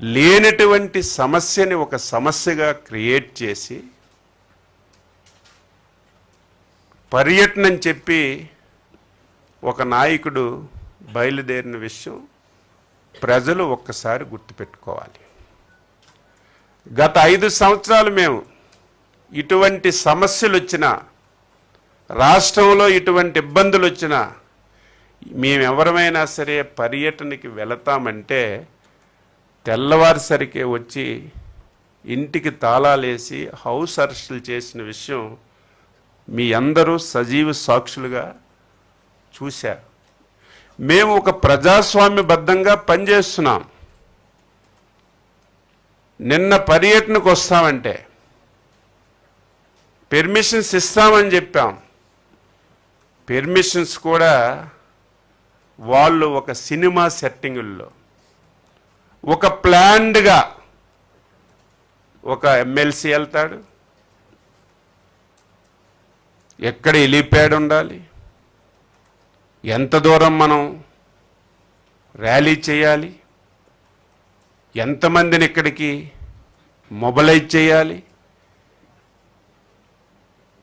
లేనటువంటి సమస్యని ఒక సమస్యగా క్రియేట్ చేసి పర్యటనని చెప్పి ఒక నాయకుడు బయలుదేరిన విషయం ప్రజలు ఒక్కసారి గుర్తుపెట్టుకోవాలి. గత ఐదు సంవత్సరాలు మేము ఇటువంటి సమస్యలు వచ్చినా రాష్ట్రంలో ఇటువంటి ఇబ్బందులు వచ్చినా మేమెవరమైనా సరే పర్యటనకి వెళతామంటే తెల్లవారిసరికే వచ్చి ఇంటికి తాళాలేసి హౌస్ అరెస్టులు చేసిన విషయం మీ అందరూ సజీవ సాక్షులుగా చూశారు. మేము ఒక ప్రజాస్వామ్యబద్ధంగా పనిచేస్తున్నాం. నిన్న పర్యటనకు వస్తామంటే పెర్మిషన్స్ ఇస్తామని చెప్పాం. పెర్మిషన్స్ కూడా వాళ్ళు ఒక సినిమా సెట్టింగుల్లో ఒక ప్లాన్డ్గా ఒక ఎమ్మెల్సీ వెళ్తాడు. ఎక్కడ ఎలిప్యాడ్ ఉండాలి? ఎంత దూరం మనం ర్యాలీ చేయాలి? ఎంతమందిని ఇక్కడికి మొబలైజ్ చేయాలి?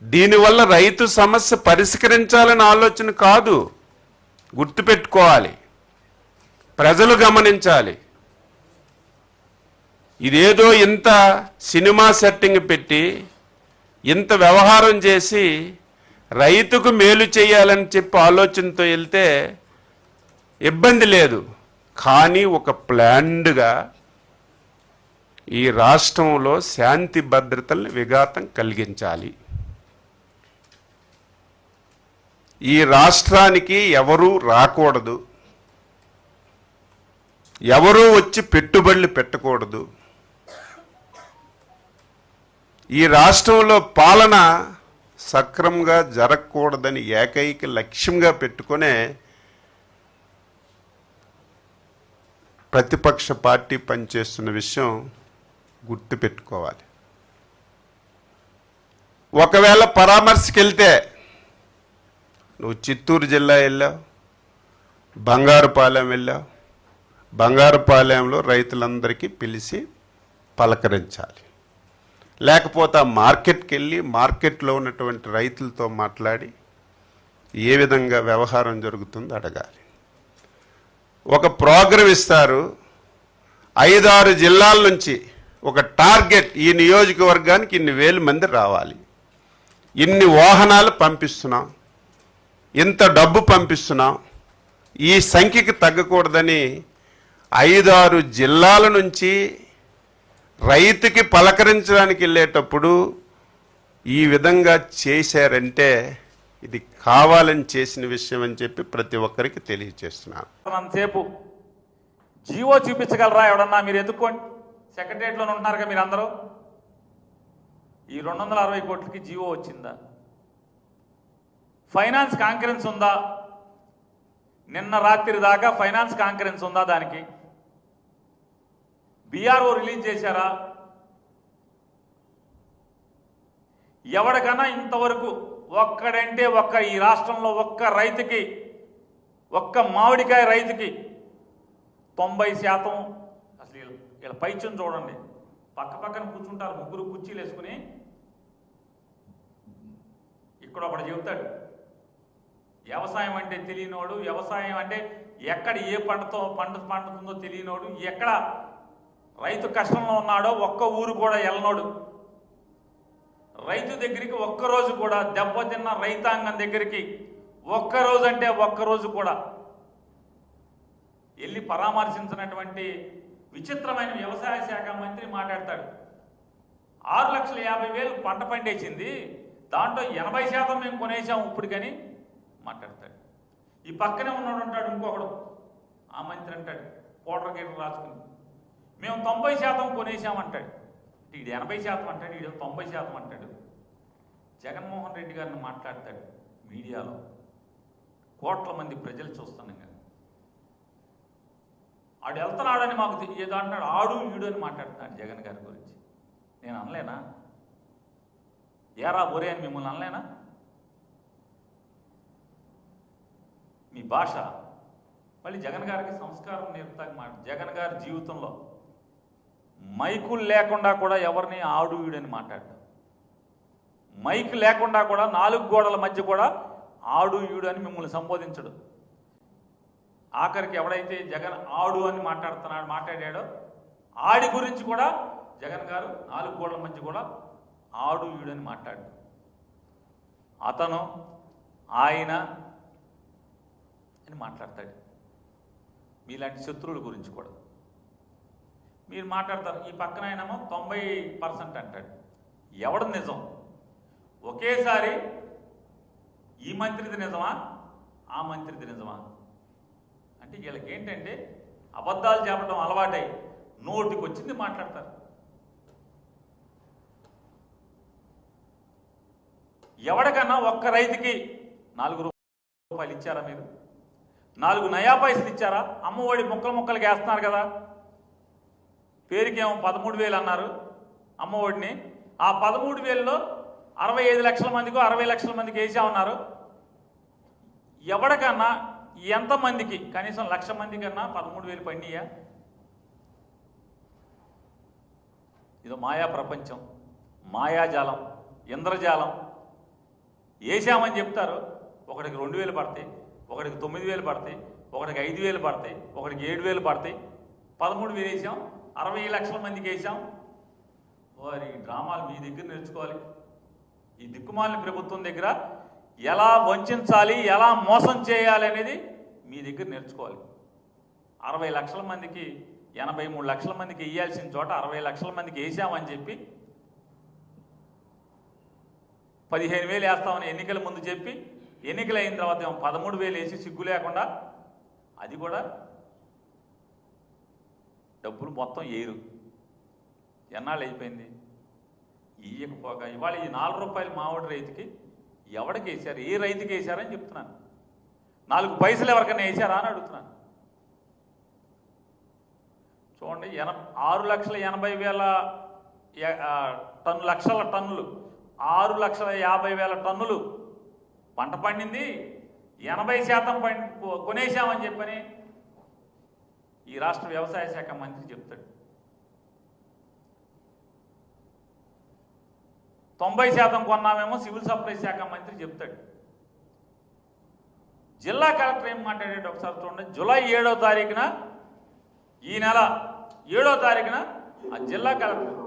దీనివల్ల రైతు సమస్య పరిష్కరించాలని ఆలోచన కాదు. గుర్తుపెట్టుకోవాలి. ప్రజలు గమనించాలి. ఇదేదో ఇంత సినిమా సెట్టింగ్ పెట్టి ఇంత వ్యవహారం చేసి రైతుకు మేలు చేయాలని చెప్పి ఆలోచనతో వెళ్తే ఇబ్బంది లేదు. కానీ ఒక ప్లాండ్గా ఈ రాష్ట్రంలో శాంతి భద్రతల్ని విఘాతం కలిగించాలి. ఈ రాష్ట్రానికి ఎవరూ రాకూడదు. ఎవరూ వచ్చి పెట్టుబడులు పెట్టకూడదు. ఈ రాష్ట్రంలో పాలన సక్రమంగా జరగకూడదని ఏకైక లక్ష్యంగా పెట్టుకునే ప్రతిపక్ష పార్టీ పనిచేస్తున్న విషయం గుర్తుపెట్టుకోవాలి. ఒకవేళ పరామర్శకి వెళ్తే నువ్వు చిత్తూరు జిల్లా వెళ్ళావు బంగారుపాలెం వెళ్ళావు బంగారుపాలెంలో రైతులందరికీ పిలిచి పలకరించాలి. లేకపోతే ఆ మార్కెట్కి వెళ్ళి మార్కెట్లో ఉన్నటువంటి రైతులతో మాట్లాడి ఏ విధంగా వ్యవహారం జరుగుతుందో అడగాలి. ఒక ప్రోగ్రామ్ ఇస్తారు. ఐదారు జిల్లాల నుంచి ఒక టార్గెట్ ఈ నియోజకవర్గానికి ఇన్ని వేల మంది రావాలి. ఇన్ని వాహనాలు పంపిస్తున్నాం. ఇంత డబ్బు పంపిస్తున్నాం. ఈ సంఖ్యకి తగ్గకూడదని ఐదారు జిల్లాల నుంచి రైతుకి పలకరించడానికి వెళ్ళేటప్పుడు ఈ విధంగా చేశారంటే ఇది కావాలని చేసిన విషయం అని చెప్పి ప్రతి ఒక్కరికి తెలియజేస్తున్నారు అంతసేపు జీవో చూపించగలరా ఎవడన్నా? మీరు ఎత్తుక్కోండి సెక్రటరియట్లోనే ఉంటున్నారుగా మీరు అందరూ ఈ రెండు వందల అరవై కోట్లకి జీవో వచ్చిందా? ఫైనాన్స్ కాంకరెన్స్ ఉందా? నిన్న రాత్రి దాకా ఫైనాన్స్ కాంకరెన్స్ ఉందా దానికి? బీఆర్ఓ రిలీజ్ చేశారా? ఎవరికన్నా ఇంతవరకు ఒక్కడంటే ఒక్క ఈ రాష్ట్రంలో ఒక్క రైతుకి ఒక్క మామిడికాయ రైతుకి తొంభై శాతం అసలు వీళ్ళ- పైచ్యం చూడండి. పక్క పక్కన కూర్చుంటారు ముగ్గురు కుర్చీలు వేసుకుని. ఇక్కడ ఒకడు చెబుతాడు వ్యవసాయం అంటే తెలియనోడు వ్యవసాయం అంటే ఎక్కడ ఏ పంటతో పంట పండుతుందో తెలియనోడు ఎక్కడ రైతు కష్టంలో ఉన్నాడో ఒక్క ఊరు కూడా వెళ్ళనోడు రైతు దగ్గరికి ఒక్కరోజు కూడా దెబ్బతిన్న రైతాంగం దగ్గరికి ఒక్కరోజు అంటే ఒక్కరోజు కూడా వెళ్ళి పరామర్శించినటువంటి విచిత్రమైన వ్యవసాయ శాఖ మంత్రి మాట్లాడతాడు. ఆరు లక్షల యాభై వేలు పంట పండేసింది దాంట్లో ఎనభై శాతం మేము కొనేసాం ఇప్పుడు కానీ మాట్లాడతాడు. ఈ పక్కనే ఉన్నాడు అంటాడు ఇంకొకడు. ఆ మంత్రి అంటాడు పౌడర్ గీటర్ రాసుకుని మేము తొంభై శాతం కొనేసామంటాడు ఈడు ఎనభై శాతం అంటాడు ఈడు తొంభై శాతం అంటాడు. జగన్మోహన్ రెడ్డి గారిని మాట్లాడతాడు మీడియాలో. కోట్ల మంది ప్రజలు చూస్తున్నాం కదా. ఆడు వెళ్తున్నాడని మాకు ఏదో అంటున్నాడు ఆడు వీడు అని మాట్లాడుతున్నాడు జగన్ గారి గురించి. నేను అనలేనా? ఏరా బొరే అని మిమ్మల్ని అనలేనా? మీ భాష. మళ్ళీ జగన్ గారికి సంస్కారం నేర్పుతాక మాట జగన్ గారి జీవితంలో. మైకులు లేకుండా కూడా ఎవరిని ఆడు ఈడని మాట్లాడడం. మైక్ లేకుండా కూడా నాలుగు గోడల మధ్య కూడా ఆడు ఈడు అని మిమ్మల్ని సంబోధించడు. ఆఖరికి ఎవడైతే జగన్ ఆడు అని మాట్లాడుతున్నాడు మాట్లాడాడో ఆడి గురించి కూడా జగన్ గారు నాలుగు గోడల మధ్య కూడా ఆడు ఈడు అని మాట్లాడు అతను ఆయన అని మాట్లాడతాడు. మీలాంటి శత్రువుల గురించి కూడా. మీరు మాట్లాడతారు ఈ పక్కన ఆయనేమో తొంభై పర్సెంట్ అంటాడు. ఎవడు నిజం? ఒకేసారి ఈ మంత్రిది నిజమా? ఆ మంత్రిది నిజమా? అంటే వీళ్ళకి ఏంటంటే అబద్ధాలు చెప్పడం అలవాటై నోటికి వచ్చింది మాట్లాడతారు. ఎవడికన్నా ఒక్క రైతుకి నాలుగు రూపాయలు ఇచ్చారా మీరు? నాలుగు నయా పైసలు ఇచ్చారా? అమ్మఒడి ముక్కలు ముక్కలకి వేస్తున్నారు కదా. పేరుకేమో పదమూడు వేలు అన్నారు అమ్మఒడిని ఆ పదమూడు వేలలో అరవై ఐదు లక్షల మందికి అరవై లక్షల మందికి వేసామన్నారు ఎవడికన్నా ఎంతమందికి కనీసం లక్ష మంది కన్నా పదమూడు వేలు పండియా ఇదో మాయా ప్రపంచం మాయాజాలం ఇంద్రజాలం. వేసామని చెప్తారు. ఒకడికి రెండు వేలు పడతాయి ఒకడికి తొమ్మిది వేలు పడతాయి ఒకడికి ఐదు వేలు పడతాయి ఒకడికి ఏడు వేలు పడతాయి. పదమూడు వేలు వేసాం. అరవై లక్షల మందికి వేసాం వారి డ్రామాలు మీ దగ్గర నేర్చుకోవాలి. ఈ దిక్కుమాలిన ప్రభుత్వం దగ్గర ఎలా వంచాలి ఎలా మోసం చేయాలి అనేది మీ దగ్గర నేర్చుకోవాలి. అరవై లక్షల మందికి ఎనభై మూడు లక్షల మందికి వేయాల్సిన చోట అరవై లక్షల మందికి వేసామని చెప్పి పదిహేను వేలు వేస్తామని ఎన్నికల ముందు చెప్పి ఎన్నికలు అయిన తర్వాత ఏమో పదమూడు వేలు వేసి సిగ్గు లేకుండా అది కూడా డబ్బులు మొత్తం ఏరు. ఎన్నాళ్ళు అయిపోయింది? ఇయ్యకపోగా ఇవాళ ఈ నాలుగు రూపాయలు మామిడి రైతుకి ఎవడికి వేశారు? ఏ రైతుకి వేశారని చెప్తున్నాను. నాలుగు పైసలు ఎవరికైనా వేశారా అని అడుగుతున్నాను. చూడండి ఎన ఆరు లక్షల ఎనభై వేల టన్ను లక్షల టన్నులు. ఆరు లక్షల యాభై వేల టన్నులు. పంట పండింది ఎనభై శాతం పండి కొనేసామని చెప్పని ఈ రాష్ట్ర వ్యవసాయ శాఖ మంత్రి చెప్తాడు. తొంభై శాతం కొన్నామేమో సివిల్ సప్లై శాఖ మంత్రి చెప్తాడు. జిల్లా కలెక్టర్ ఏం మాట్లాడాడు ఒకసారి చూడండి. జూలై ఏడో తారీఖున ఈ నెల ఏడో తారీఖున ఆ జిల్లా కలెక్టర్